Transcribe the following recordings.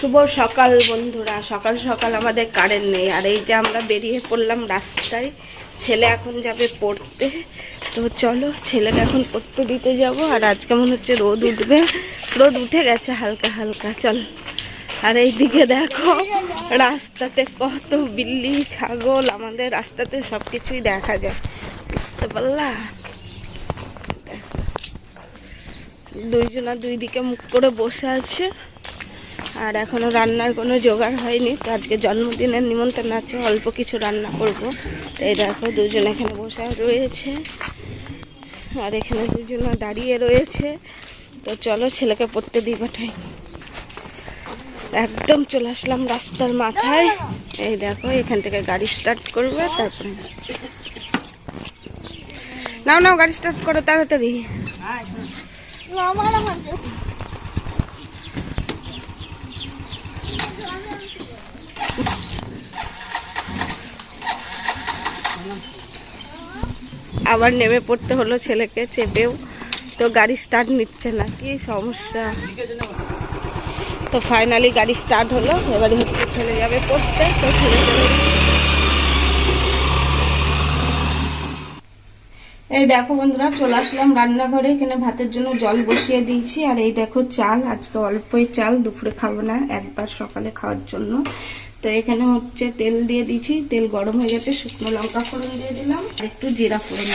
শুভ সকাল বন্ধুরা, সকাল সকাল আমাদের কারেন্ট নেই। আর এই যে আমরা বেরিয়ে পড়লাম রাস্তায়, ছেলে এখন যাবে পড়তে। তো চলো, ছেলেকে এখন পড়তে দিতে যাব। আর আজকে মনে হচ্ছে রোদ উঠবে। রোদ উঠে গেছে হালকা হালকা। চল। আর এইদিকে দেখো, রাস্তাতে কত বিল্লি, ছাগল। আমাদের রাস্তাতে সব কিছুই দেখা যায়। বুঝতে পারলা দেখো। দুইজনা দুই দিকে মুখ করে বসে আছে। আর এখনও রান্নার কোনো জোগাড় হয়নি। তো আজকে জন্মদিনের নিমন্ত্রণ আছে, অল্প কিছু রান্না করব। এই দেখো দুজন এখানে বসে রয়েছে। আর এখানে দুজন দাঁড়িয়ে রয়েছে। তো চলো, ছেলেকে পড়তে দিই পাঠাই। একদম চলে আসলাম রাস্তার মাথায়। এই দেখো, এখান থেকে গাড়ি স্টার্ট করবে, তারপরে নাও নাও, গাড়ি স্টার্ট করো, তাড়াতাড়ি। আবার নেমে পড়তে হলো ছেলেকে, চেপেও। তো গাড়ি স্টার্ট নিচ্ছে না। কি সমস্যা? তো ফাইনালি গাড়ি স্টার্ট হলো। এবারে হচ্ছে ছেলে যাবে পড়তে। তো ছেলে এই দেখো বন্ধুরা, চলে আসলাম রান্নাঘরে। এখানে ভাতের জন্য জল বসিয়ে দিয়েছি। আর এই দেখো চাল, আজকে অল্পই চাল, দুপুরে খাব না, একবার সকালে খাওয়ার জন্য। তো এখানে হচ্ছে তেল দিয়ে দিয়েছি। তেল গরম হয়ে গেছে, শুকনো লঙ্কা ফোড়ন দিয়ে দিলাম। আর একটু জিরা ফোড়ন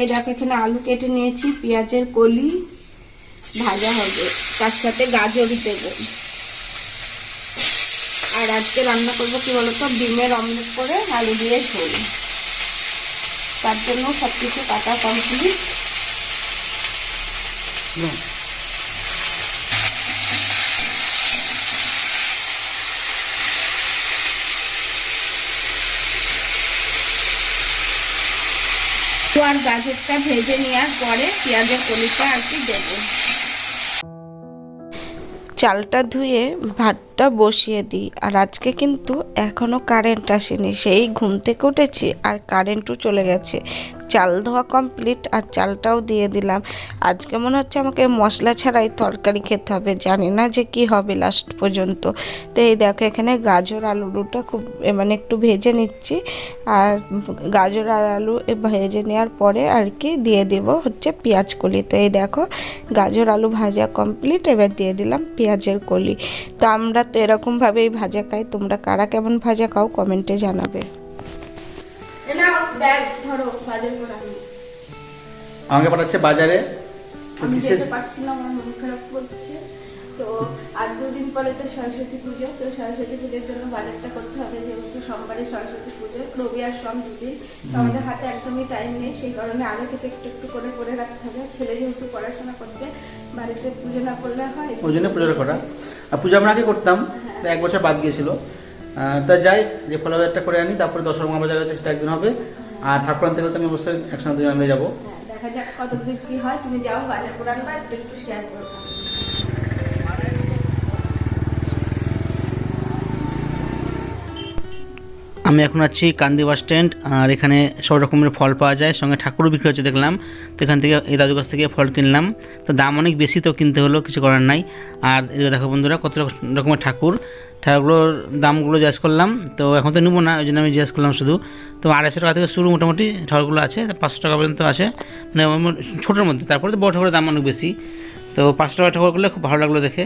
এই দেখো, এখানে আলু কেটে নিয়েছি, পেঁয়াজের কলি, ভাজা হবে। তার সাথে গাজর দেবো। আর আজকে রান্না করব কি বলতো? ডিমের অমলেট করে আলু দিয়ে ঝোল। তার জন্য সব কিছু কাটা কমপ্লিট আর গাজরটা ভেজে নেওয়ার পরে পেঁয়াজের কলিটা আর কি দেবো। চালটা ধুয়ে ভাতটা বসিয়ে দিই। আর আজকে কিন্তু এখনও কারেন্ট আসেনি। সেই ঘুম থেকে উঠেছি আর কারেন্টও চলে গেছে। চাল ধোয়া কমপ্লিট আর চালটাও দিয়ে দিলাম। আজকে মনে হচ্ছে আমাকে মশলা ছাড়াই তরকারি খেতে হবে। জানি না যে কি হবে লাস্ট পর্যন্ত। তো এই দেখো, এখানে গাজর আলুটা খুব মানে একটু ভেজে নিচ্ছি। আর গাজর আর আলু ভেজে নেওয়ার পরে আর কি দিয়ে দেব হচ্ছে পেঁয়াজ কলি। তো এই দেখো, গাজর আলু ভাজা কমপ্লিট এবার দিয়ে দিলাম পেঁয়াজের কলি। তো আমরা তো এরকমভাবেই ভাজা খাই। তোমরা কারা কেমন ভাজা খাও কমেন্টে জানাবে। আমাকে পাঠাচ্ছে বাজারে? আমি যেতে পারছি না আমার মন খারাপ করছে। তো আর দুদিন পরে তো সরস্বতী পুজো তো সরস্বতী পুজোর জন্য বাজারটা করতে হবে যেহেতু সোমবারে সরস্বতী পুজো রবি আর সোম দুদিন। তো আমাদের হাতে একদমই টাইম নেই সেই কারণে আগে থেকে একটু একটু করে করে রাখতে হবে। ছেলে যেহেতু পড়াশোনা করতে বাড়িতে পুজো না করলে হয়। ওই জন্য পুজোটা করা। আর পুজো আমরা আগে করতাম এক বছর বাদ গিয়েছিল। তা যাই যে ফলাবাজারটা করে আনি তারপরে দশরমা বাজার আছে সেটা একদিন হবে। আর ঠাকুর আনতে গেলে তো আমি অবশ্যই একসঙ্গে দুজন আমি যাব। হ্যাঁ, দেখা যাক কত দূর কি হয়। তুমি যাও বাজার করে আনবা একটু একটু শেয়ার করব আমি এখন আছি কান্দি বাস স্ট্যান্ড, আর এখানে সব রকমের ফল পাওয়া যায়। সঙ্গে ঠাকুরও বিক্রি হচ্ছে দেখলাম। তো এখান থেকে এই দাদুর কাছ থেকে ফল কিনলাম। তো দাম অনেক বেশি তো কিনতে হলো কিছু করার নাই। আর দেখো বন্ধুরা, কত রকমের ঠাকুর। ঠাকুরগুলোর দামগুলো জিজ্ঞেস করলাম। তো এখন তো নেব না, ওই জন্য আমি জিজ্ঞেস করলাম শুধু। তো আড়াইশো টাকা থেকে শুরু মোটামুটি ঠাকুরগুলো আছে পাঁচশো টাকা পর্যন্ত আছে। মানে ছোটোর মধ্যে, তারপরে তো বড় ঠাকুরের দাম অনেক বেশি। তো পাঁচশো টাকা ঠাকুরগুলো খুব ভালো লাগল দেখে।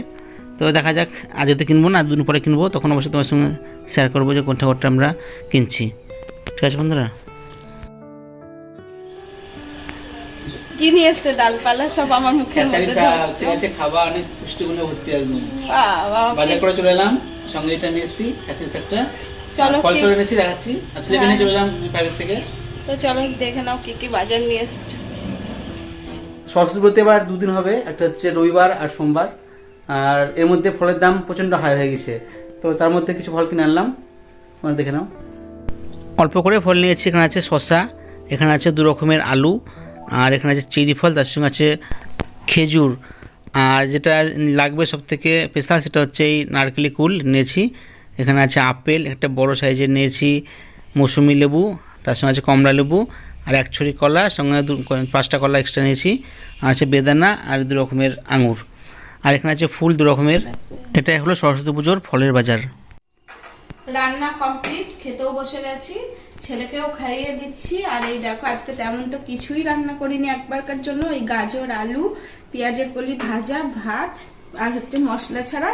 তো দেখা যাক আজ তো কিনবো না দুদিন পরে কিনবো তখন অবশ্যই তোমার সঙ্গে শেয়ার করব যে কোন ঠাকুরটা আমরা কিনছি। ঠিক আছে বন্ধুরা? কি নিয়ে এসছো? ডালপালা সব আমার মুখের মধ্যে দাও। খাওয়া অনেক পুষ্টিগুণে ভর্তি একদম। বাজার করে চলে এলাম সঙ্গে এটা নিয়ে এসেছি চলো ফল কি- করে এনেছি দেখাচ্ছি। আর ছেলেকে চলে এলাম প্রাইভেট থেকে। তো চলো দেখে নাও কি কি বাজার নিয়ে এসছো। সরস্বতী এবার দুদিন হবে একটা হচ্ছে রবিবার আর সোমবার। আর এর মধ্যে ফলের দাম প্রচণ্ড হাই হয়ে গেছে। তো তার মধ্যে কিছু ফল কিনে আনলাম। তোমরা দেখে নাও। অল্প করে ফল নিয়েছি। এখানে আছে শসা, এখানে আছে দু রকমের আলু, আর এখানে আছে চেরি ফল, তার সঙ্গে আছে খেজুর। আর যেটা লাগবে সব থেকে স্পেশাল সেটা হচ্ছে এই নারকেলি কুল নিয়েছি। এখানে আছে আপেল, একটা বড় সাইজের নিয়েছি মৌসুমি লেবু, তার সঙ্গে আছে কমলা লেবু, আর এক ছড়ি কলা, সঙ্গে পাঁচটা কলা এক্সট্রা নিয়েছি। আর আছে বেদানা আর দু রকমের আঙুর। আর এখানে আছে ফুল দু রকমের। এটা হলো সরস্বতী পুজোর ফলের বাজার। রান্না কমপ্লিট, খেতেও বসে গেছি, ছেলেকেও খাইয়ে দিচ্ছি। আর এই দেখো, আজকে তেমন তো কিছুই রান্না করিনি একবারকার জন্য। ওই গাজর, আলু, পেঁয়াজের কলি ভাজা, ভাত, আর হচ্ছে মশলা ছাড়া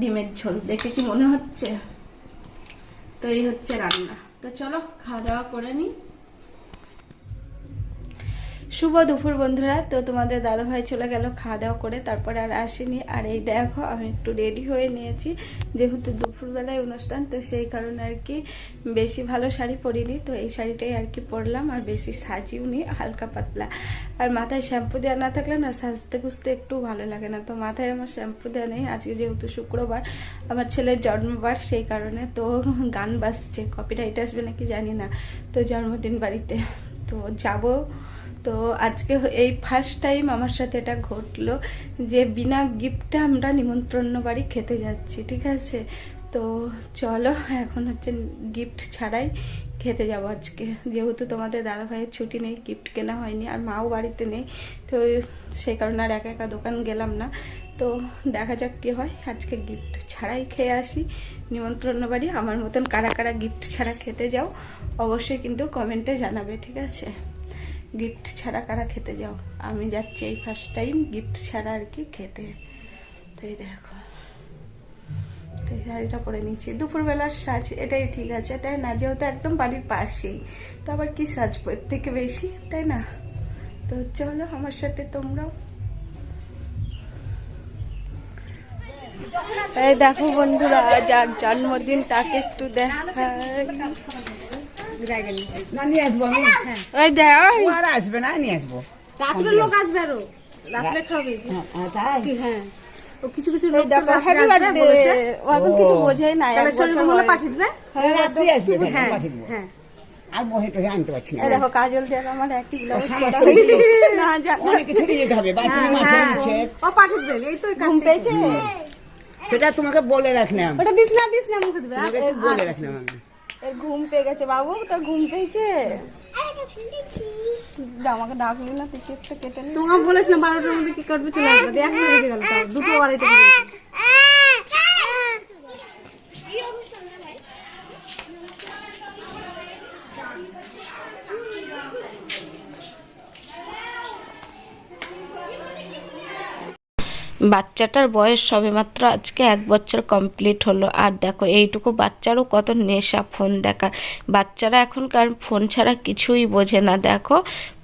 ডিমের ঝোল। দেখে কি মনে হচ্ছে? তো এই হচ্ছে রান্না। তো চলো, খাওয়া দাওয়া করে নিই। শুভ দুপুর বন্ধুরা। তো তোমাদের দাদা ভাই চলে গেল খাওয়া দাওয়া করে, তারপরে আর আসেনি। আর এই দেখো, আমি একটু রেডি হয়ে নিয়েছি। যেহেতু দুপুরবেলায় অনুষ্ঠান, তো সেই কারণে আর কি বেশি ভালো শাড়ি পরিনি। তো এই শাড়িটাই আর কি পরলাম, আর বেশি সাজিও নি, হালকা পাতলা। আর মাথায় শ্যাম্পু দেওয়া না থাকলে না সাজতে খুঁজতে একটু ভালো লাগে না। তো মাথায় আমার শ্যাম্পু দেওয়া নেই। আজকে যেহেতু শুক্রবার, আমার ছেলের জন্মবার, সেই কারণে তো গান বাজছে। কপিরাইট আসবে নাকি জানি না। তো জন্মদিন বাড়িতে। তো যাব তো আজকে এই ফার্স্ট টাইম আমার সাথে এটা ঘটলো যে বিনা গিফটে আমরা নিমন্ত্রণ বাড়ি খেতে যাচ্ছি, ঠিক আছে? তো চলো, এখন হচ্ছে গিফট ছাড়াই খেতে যাব আজকে। যেহেতু তোমাদের দাদা ভাইয়ের ছুটি নেই গিফট কেনা হয়নি, আর মাও বাড়িতে নেই, তো সেই কারণে আর একা একা দোকান গেলাম না। তো দেখা যাক কি হয়, আজকে গিফট ছাড়াই খেয়ে আসি। নিমন্ত্রণ বাড়ি, আমার মতন কারা কারা গিফট ছাড়া খেতে যাও, অবশ্যই কিন্তু কমেন্টে জানাবে, ঠিক আছে? গিফট ছাড়া কারা খেতে যাও? আমি যাচ্ছি এই ফার্স্ট টাইম গিফট ছাড়া আর কি খেতে। তো এই দেখো। এই শাড়িটা পরে নিয়েছি। দুপুরবেলার সাজ, এটাই ঠিক আছে, তাই না? যেহেতু একদম বাড়ির পাশেই, তো আবার কি সাজবো? এর থেকে বেশি, তাই না? তো চলো আমার সাথে তোমরাও। এই দেখো বন্ধুরা, যার জন্মদিন তাকে একটু দেখায় না নিয়ে আসব আমি হ্যাঁ ওই দেখ ও আর আসবে না নিয়ে আসব। রাত্রে লোক আসবে আরও। রাত্রে খাবে হ্যাঁ, হ্যাঁ, তাই। কি হ্যাঁ। ও কিছু কিছু লোক দেখো হ্যাপি বার্থডে ও এখন কিছু বোঝেই না তাহলে এক বছর শরীরগুলো হয়নি। পাঠিয়ে দিবে? হ্যাঁ, রাত্রি আসবে হ্যাঁ হ্যাঁ আর বহে টহে আনতে পারছি না। দেখো কাজল দিয়ে আমার একই ব্লাউজ সমস্ত পরা কিছু হয়েছে। না জানো অনেক কিছু নিয়ে যেতে হবে বাথরুম নিচে ও পাঠিয়ে দেবে এই তো ঘুম পেয়েছে? সেটা তোমাকে বলে রাখলাম। ওটা দিস না দিস না মুখে দিবে। বলে রাখলাম আমি। এর ঘুম পেয়ে গেছে বাবু তোর ঘুম পেয়েছে? আমাকে ডাকলি না তুই কেকটা কেটে তোমার তোমাকে বলেছিলাম বারোটার মধ্যে কি করবে চলে আসবে। বেজে গেল দুটো আড়াইটা বাচ্চাটার বয়স সবেমাত্র আজকে এক বছর কমপ্লিট হলো। আর দেখো, এইটুকু বাচ্চারও কত নেশা ফোন দেখা। বাচ্চারা এখনকার ফোন ছাড়া কিছুই বোঝে না। দেখো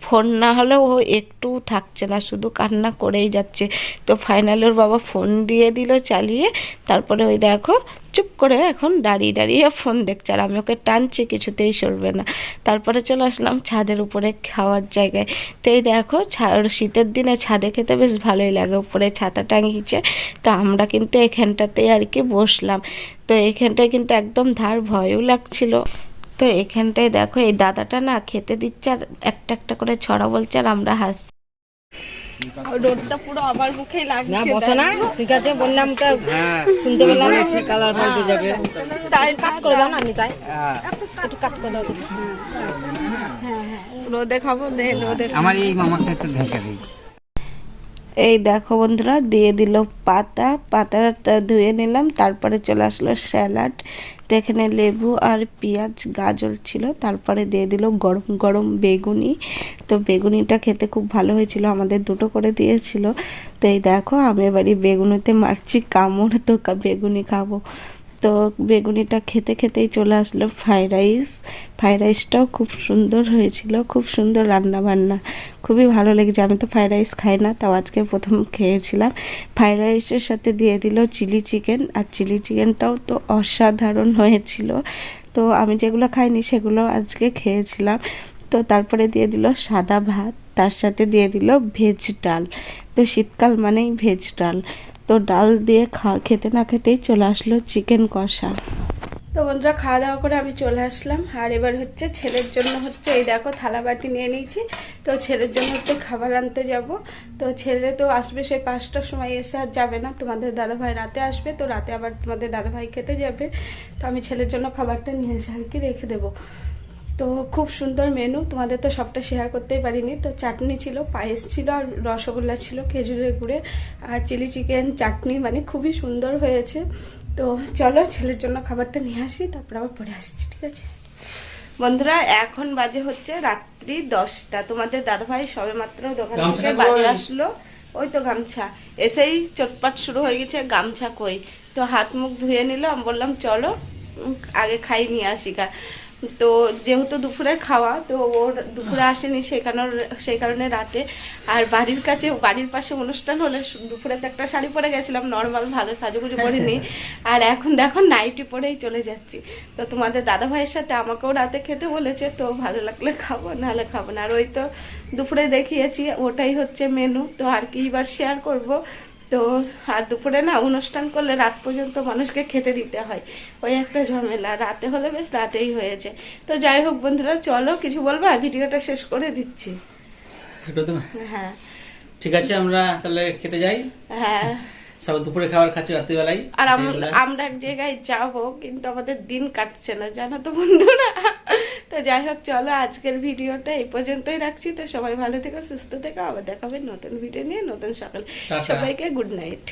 ফোন না হলেও ও একটু থাকছে না, শুধু কান্না করেই যাচ্ছে। তো ফাইনালি ওর বাবা ফোন দিয়ে দিল চালিয়ে, তারপরে ওই দেখো চুপ করে এখন দাঁড়িয়ে দাঁড়িয়ে ফোন দেখছে আর আমি ওকে টানছি, কিছুতেই সরবে না। তারপরে চলে আসলাম ছাদের উপরে খাওয়ার জায়গায়। তো এই দেখো শীতের দিনে ছাদে খেতে বেশ ভালোই লাগে, উপরে ছাতা টাঙিয়েছে। তো আমরা কিন্তু এখানটাতেই আর কি বসলাম। তো এখানটায় কিন্তু একদম ধার ভয়ও লাগছিল। তো এখানটায় দেখো এই দাদাটা না খেতে দিচ্ছে আর একটা একটা করে ছড়া বলছে আর আমরা হাসছি। রোদটা পুরো আমার মুখেই লাগছে না বসো না। ঠিক আছে বললাম তো শুনতে পেলাম না। কালার পাল্টে যাবে। তাই কাট করে দাও না আমি তাই। একটু কাট করে দাও। রোদে খাব দে রোদে আমার এই মামাকে একটু ঢেকে দিই। এই দেখো বন্ধুরা, দিয়ে দিল পাতা। পাতাটা ধুয়ে নিলাম, তারপরে চলে আসলো স্যালাড। তো এখানে লেবু আর পেঁয়াজ, গাজর ছিল। তারপরে দিয়ে দিল গরম গরম বেগুনি। তো বেগুনিটা খেতে খুব ভালো হয়েছিল, আমাদের দুটো করে দিয়েছিল। তো এই দেখো, আমি এবারই বেগুনিতে মারছি কামড়, তো বেগুনি খাব। তো বেগুনিটা খেতে খেতেই চলে আসলো ফ্রাইড রাইস। ফ্রাইড রাইসটাও খুব সুন্দর হয়েছিল, খুব সুন্দর রান্না বান্না খুবই ভালো লেগেছে। আমি তো ফ্রাইড রাইস খাই না, তাও আজকে প্রথম খেয়েছিলাম। ফ্রাইড রাইসের সাথে দিয়ে দিল চিলি চিকেন, আর চিলি চিকেনটাও তো অসাধারণ হয়েছিল। তো আমি যেগুলো খাইনি সেগুলো আজকে খেয়েছিলাম। তো তারপরে দিয়ে দিল সাদা ভাত, তার সাথে দিয়ে দিল ভেজ ডাল। তো শীতকাল মানেই ভেজ ডাল। তো ডাল দিয়ে খা, খেতে না খেতেই চলে আসলো চিকেন কষা। তো বন্ধুরা, খাওয়া দাওয়া করে আমি চলে আসলাম। আর এবার হচ্ছে ছেলের জন্য হচ্ছে, এই দেখো থালা বাটি নিয়ে নিয়েছি। তো ছেলের জন্য হচ্ছে খাবার আনতে যাব। তো ছেলে তো আসবে সেই পাঁচটার সময়, এসে আর যাবে না। তোমাদের দাদাভাই রাতে আসবে, তো রাতে আবার তোমাদের দাদাভাই খেতে যাবে। তো আমি ছেলের জন্য খাবারটা নিয়ে এসে আর কি রেখে দেবো। তো খুব সুন্দর মেনু তোমাদের তো সবটা শেয়ার করতেই পারিনি। তো চাটনি ছিল পায়েস ছিল আর রসগোল্লা ছিল খেজুরের গুড়ে আর চিলি চিকেন চাটনি মানে খুবই সুন্দর হয়েছে। তো চলো ছেলের জন্য খাবারটা নিয়ে আসি তারপর আবার পরে আসছি ঠিক আছে? বন্ধুরা এখন বাজে হচ্ছে রাত্রি দশটা। তোমাদের দাদাভাই সবে মাত্র দোকান থেকে বাড়ি আসলো। ওই তো গামছা। এসেই চটপাট শুরু হয়ে গেছে গামছা কই। তো হাত মুখ ধুয়ে নিল আমি বললাম চলো আগে খাই নিয়ে আসি গা। তো যেহেতু দুপুরে খাওয়া তো ওর দুপুরে আসেনি সেই কারণে সেই কারণে রাতে। আর বাড়ির কাছে বাড়ির পাশে অনুষ্ঠান হলে দুপুরে তো একটা শাড়ি পরে গেছিলাম নর্মাল ভালো সাজুগুজু করিনি আর এখন দেখো নাইটি পরেই চলে যাচ্ছি। তো তোমাদের দাদা ভাইয়ের সাথে আমাকেও রাতে খেতে বলেছে তো ভালো লাগলে খাব নাহলে খাব না। আর ওই তো দুপুরে দেখিয়েছি ওটাই হচ্ছে মেনু তো আর কি এবার শেয়ার করব। তো আর দুপুরে না অনুষ্ঠান করলে রাত পর্যন্ত মানুষকে খেতে দিতে হয়। ওই একটা ঝামেলা। রাতে হলে বেশ রাতেই হয়েছে। তো যাই হোক বন্ধুরা চলো কিছু বলবা ভিডিওটা শেষ করে দিচ্ছি। হ্যাঁ। ঠিক আছে আমরা তাহলে খেতে যাই। হ্যাঁ। সব দুপুরে খাবার খাচ্ছি রাত্রিবেলায়। আর আমরা আমরা এক জায়গায় যাব কিন্তু আমাদের দিন কাটছে না। জানো তো বন্ধুরা? তো যাই হোক চলো আজকের ভিডিওটা এই পর্যন্তই রাখছি। তো সবাই ভালো থেকো সুস্থ থেকো। আবার দেখাবে নতুন ভিডিও নিয়ে নতুন সকাল। সবাইকে গুড নাইট